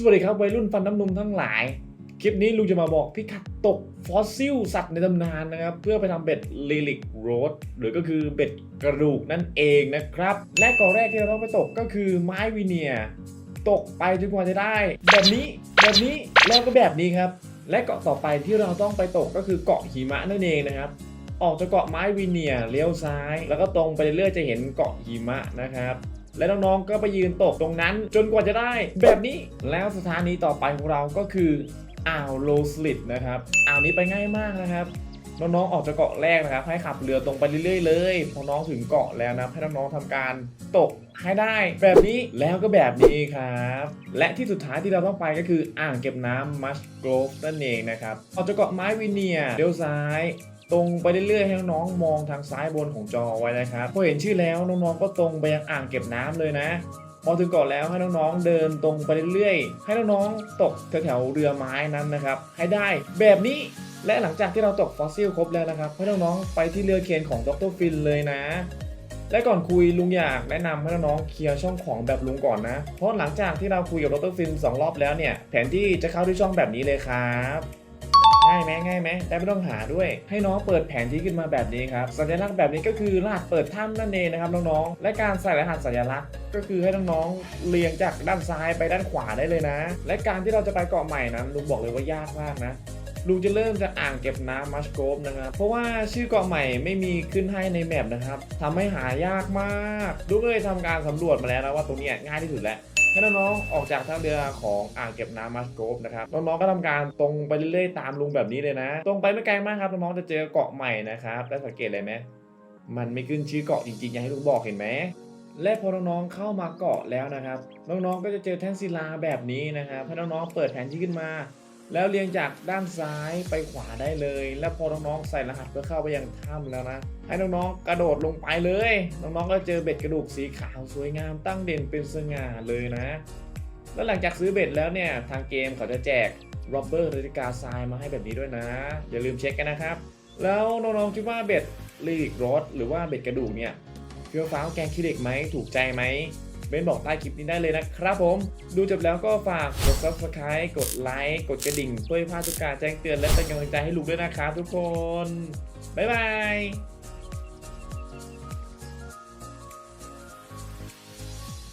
สวัสดีครับวัยรุ่นฟันน้ำนมทั้งหลาย คลิปนี้ลุงจะมาบอกพิกัดตกฟอสซิลสัตว์ในตำนานนะครับ เพื่อไปทำเบ็ดลิลิกโรดหรือก็คือเบ็ดกระดูกนั่นเองนะครับ และเก่อแรกที่เราต้องไปตกก็คือไม้วีเนียตกไปจนกว่าจะได้ แบบนี้แบบนี้แล้วก็แบบนี้ครับ และเกาะต่อไปที่เราต้องไปตกก็คือเกาะหิมะนั่นเองนะครับออกจากเกาะไม้วีเนียเลี้ยวซ้าย แล้วก็ตรงไปเรื่อยๆจะเห็นเกาะหิมะนะครับ และน้องๆก็ไปยืนตกตรงนั้น จนกว่าจะได้ แบบนี้แล้วสถานีต่อไปของเราก็คืออ่าวโลสลิดนะครับอ่าวนี้ไปง่ายมากนะครับน้องๆออกจากเกาะแรกนะครับ ให้ขับเรือตรงไปเรื่อยๆเลยพอน้องถึงเกาะแล้วนะให้น้องๆทำการตกให้ได้ แบบนี้แล้วก็แบบนี้ครับ และที่สุดท้ายที่เราต้องไปก็คืออ่างเก็บน้ำมัชโกรฟนั่นเองนะครับออกจากเกาะไม้วิเนียเลี้ยวซ้าย ตรงไปเรื่อยๆให้น้องๆมองทางซ้ายบนของจอไว้นะครับพอเห็นชื่อแล้วน้องๆก็ตรงไปยังอ่างเก็บน้ำเลยนะพอถึงเกาะแล้วให้น้องๆเดินตรงไปเรื่อยๆ ให้น้องๆตกแถวๆเรือไม้นั้นนะครับ ให้ได้แบบนี้และหลังจากที่เราตกฟอสซิลครบแล้วนะครับให้น้องๆไปที่เรือเคนของดรฟินเลยนะ และก่อนคุยลุงอยากแนะนำให้น้องๆเคลียร์ช่องของแบบลุงก่อนนะ เพราะหลังจากที่เราคุยกับดรฟินสองรอบแล้วเนี่ยแผนที่จะเข้าที่ช่องแบบนี้เลยครับ ง่ายไหมง่ายไหมแต่ไม่ต้องหาด้วย ให้น้องเปิดแผนที่ขึ้นมาแบบนี้ครับสัญลักษณ์แบบนี้ก็คือรหัสเปิดถ้ำนั่นเองนะครับน้องๆและการใส่รหัสสัญลักษณ์ก็คือให้น้องๆเรียงจากด้านซ้ายไปด้านขวาได้เลยนะ และการที่เราจะไปเกาะใหม่นั้นลุงบอกเลยว่ายากมากนะ ลุงจะเริ่มจากอ่างเก็บน้ำมัชโกฟนะครับเพราะว่าชื่อเกาะใหม่ไม่มีขึ้นให้ในแมปนะครับทำให้หายากมากลุงเลยทำการสำรวจมาแล้วนะว่าตรงนี้ง่ายที่สุดแล้วให้น้องๆออกจากท่าเรือของอ่างเก็บน้ำมัสโกฟนะครับน้องๆก็ทำการตรงไปเรื่อยๆตามลุงแบบนี้เลยนะ ตรงไปไม่ไกลมากครับน้องๆจะเจอเกาะใหม่นะครับได้สังเกตเลยไหมมันไม่ขึ้นชื่อเกาะจริงๆอย่างให้ลุงบอกเห็นไหมและพอน้องๆเข้ามาเกาะแล้วนะครับ น้องๆก็จะเจอแท่นศิลาแบบนี้นะครับให้น้องๆเปิดแผนที่ขึ้นมา แล้วเรียงจากด้านซ้ายไปขวาได้เลย แล้วพอน้องๆใส่รหัสเพื่อเข้าไปยังถ้ำแล้วนะ ให้น้องๆกระโดดลงไปเลย น้องๆก็เจอเบ็ดกระดูกสีขาวสวยงามตั้งเด่นเป็นสง่าเลยนะ แล้วหลังจากซื้อเบ็ดแล้วเนี่ยทางเกมเขาจะแจกโรเบอร์นาฬิกาทรายมาให้แบบนี้ด้วยนะ อย่าลืมเช็คกันนะครับ แล้วน้องๆคิดว่าเบ็ดลีกรสหรือว่าเบ็ดกระดูกเนี่ยเฟี้ยวฟ้าวแกงขี้เหล็กไหมถูกใจไหม เบนบอกใต้คลิปนี้ได้เลยนะครับผม ดูจบแล้วก็ฝากกด subscribe กดไลค์กดกระดิ่งเพื่อให้พลาดทุกการแจ้งเตือนและเป็นกำลังใจให้ลูกด้วยนะครับทุกคน บ๊ายบาย